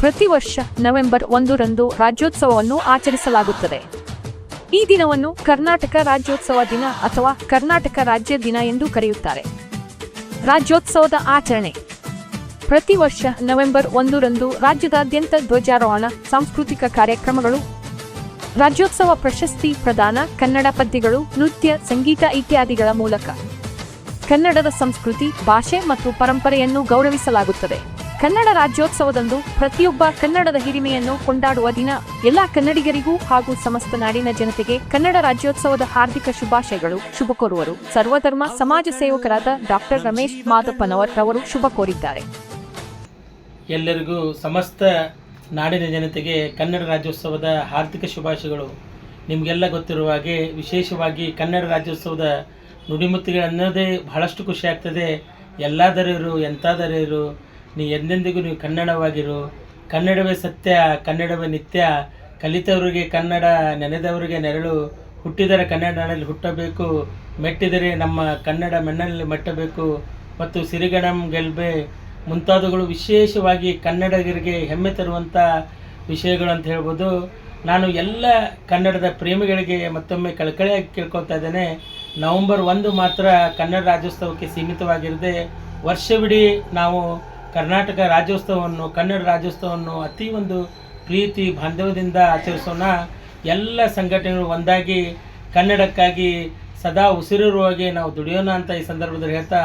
ಪ್ರತಿ ವರ್ಷ ನವೆಂಬರ್ ಒಂದರಂದು ರಾಜ್ಯೋತ್ಸವವನ್ನು ಆಚರಿಸಲಾಗುತ್ತದೆ. ಈ ದಿನವನ್ನು ಕರ್ನಾಟಕ ರಾಜ್ಯೋತ್ಸವ ದಿನ ಅಥವಾ ಕರ್ನಾಟಕ ರಾಜ್ಯ ದಿನ ಎಂದು ಕರೆಯುತ್ತಾರೆ. ರಾಜ್ಯೋತ್ಸವದ ಆಚರಣೆ. ಪ್ರತಿ ವರ್ಷ ನವೆಂಬರ್ ಒಂದರಂದು ರಾಜ್ಯದಾದ್ಯಂತ ಧ್ವಜಾರೋಹಣ, ಸಾಂಸ್ಕೃತಿಕ ಕಾರ್ಯಕ್ರಮಗಳು, ರಾಜ್ಯೋತ್ಸವ ಪ್ರಶಸ್ತಿ ಪ್ರದಾನ, ಕನ್ನಡ ಪದ್ಯಗಳು, ನೃತ್ಯ, ಸಂಗೀತ ಇತ್ಯಾದಿಗಳ ಮೂಲಕ. ಕನ್ನಡದ ಸಂಸ್ಕೃತಿ, ಭಾಷೆ ಮತ್ತು ಪರಂಪರೆಯನ್ನು ಗೌರವಿಸಲಾಗುತ್ತದೆ. ಕನ್ನಡ ರಾಜ್ಯೋತ್ಸವದಂದು ಪ್ರತಿಯೊಬ್ಬ ಕನ್ನಡದ ಹಿರಿಮೆಯನ್ನು ಕೊಂಡಾಡುವ ದಿನ ಎಲ್ಲ ಕನ್ನಡಿಗರಿಗೂ ಹಾಗೂ ಸಮಸ್ತ ನಾಡಿನ ಜನತೆಗೆ ಕನ್ನಡ ರಾಜ್ಯೋತ್ಸವದ ಹಾರ್ದಿಕ ಶುಭಾಶಯಗಳು, ಶುಭ ಕೋರುವರು. ಸರ್ವಧರ್ಮ ಸಮಾಜ ಸೇವಕರಾದ ಡಾಕ್ಟರ್ ರಮೇಶ್ ಮಾದಪ್ಪನವರ್ ಅವರು ಶುಭ ಕೋರಿದ್ದಾರೆ. ಎಲ್ಲರಿಗೂ ಸಮಸ್ತ ನಾಡಿನ ಜನತೆಗೆ ಕನ್ನಡ ರಾಜ್ಯೋತ್ಸವದ ಹಾರ್ದಿಕ ಶುಭಾಶಯಗಳು. ನಿಮಗೆಲ್ಲ ಗೊತ್ತಿರುವ ಹಾಗೆ ವಿಶೇಷವಾಗಿ ಕನ್ನಡ ರಾಜ್ಯೋತ್ಸವದ ನುಡಿಮುತ್ತಿಗೆ ಅನ್ನೋದೇ ಬಹಳಷ್ಟು ಖುಷಿ ಆಗ್ತದೆ. ಎಲ್ಲಾದರೂ ಎಂಥಾದರಿರು ನೀ ಎಂದೆಂದಿಗೂ ನೀವು ಕನ್ನಡವಾಗಿರು. ಕನ್ನಡವೇ ಸತ್ಯ, ಕನ್ನಡವೇ ನಿತ್ಯ. ಕಲಿತವರಿಗೆ ಕನ್ನಡ, ನೆನೆದವರಿಗೆ ನೆರಳು. ಹುಟ್ಟಿದರೆ ಕನ್ನಡ ನಾಡಲ್ಲಿ ಹುಟ್ಟಬೇಕು. ಮೆಟ್ಟಿದರೆ ನಮ್ಮ ಕನ್ನಡ ಮಣ್ಣಲ್ಲಿ ಮೆಟ್ಟಬೇಕು. ಮತ್ತು ಸಿರಿಗಣಂ ಗೆಲ್ಬೆ. ಮುಂತಾದವುಗಳು ವಿಶೇಷವಾಗಿ ಕನ್ನಡಿಗರಿಗೆ ಹೆಮ್ಮೆ ತರುವಂಥ ವಿಷಯಗಳು ಅಂತ ಹೇಳ್ಬೋದು. ನಾನು ಎಲ್ಲ ಕನ್ನಡದ ಪ್ರೇಮಿಗಳಿಗೆ ಮತ್ತೊಮ್ಮೆ ಕಳಕಳಿಯಾಗಿ ಕೇಳ್ಕೊತಾ ಇದ್ದೇನೆ. ನವಂಬರ್ ಒಂದು ಮಾತ್ರ ಕನ್ನಡ ರಾಜ್ಯೋತ್ಸವಕ್ಕೆ ಸೀಮಿತವಾಗಿರದೆ ವರ್ಷವಿಡೀ ನಾವು ಕರ್ನಾಟಕ ರಾಜ್ಯೋತ್ಸವವನ್ನು, ಕನ್ನಡ ರಾಜ್ಯೋತ್ಸವವನ್ನು ಅತಿ ಒಂದು ಪ್ರೀತಿ, ಬಾಂಧವ್ಯದಿಂದ ಆಚರಿಸೋಣ. ಎಲ್ಲ ಸಂಘಟನೆಗಳು ಒಂದಾಗಿ ಕನ್ನಡಕ್ಕಾಗಿ ಸದಾ ಉಸಿರಿರುವಾಗೆ ನಾವು ದುಡಿಯೋಣ ಅಂತ ಈ ಸಂದರ್ಭದಲ್ಲಿ ಹೇಳ್ತಾ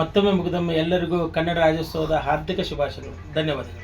ಮತ್ತೊಮ್ಮೆ ಮುಗಿದೊಮ್ಮೆ ಎಲ್ಲರಿಗೂ ಕನ್ನಡ ರಾಜ್ಯೋತ್ಸವದ ಹಾರ್ದಿಕ ಶುಭಾಶಯಗಳು. ಧನ್ಯವಾದಗಳು.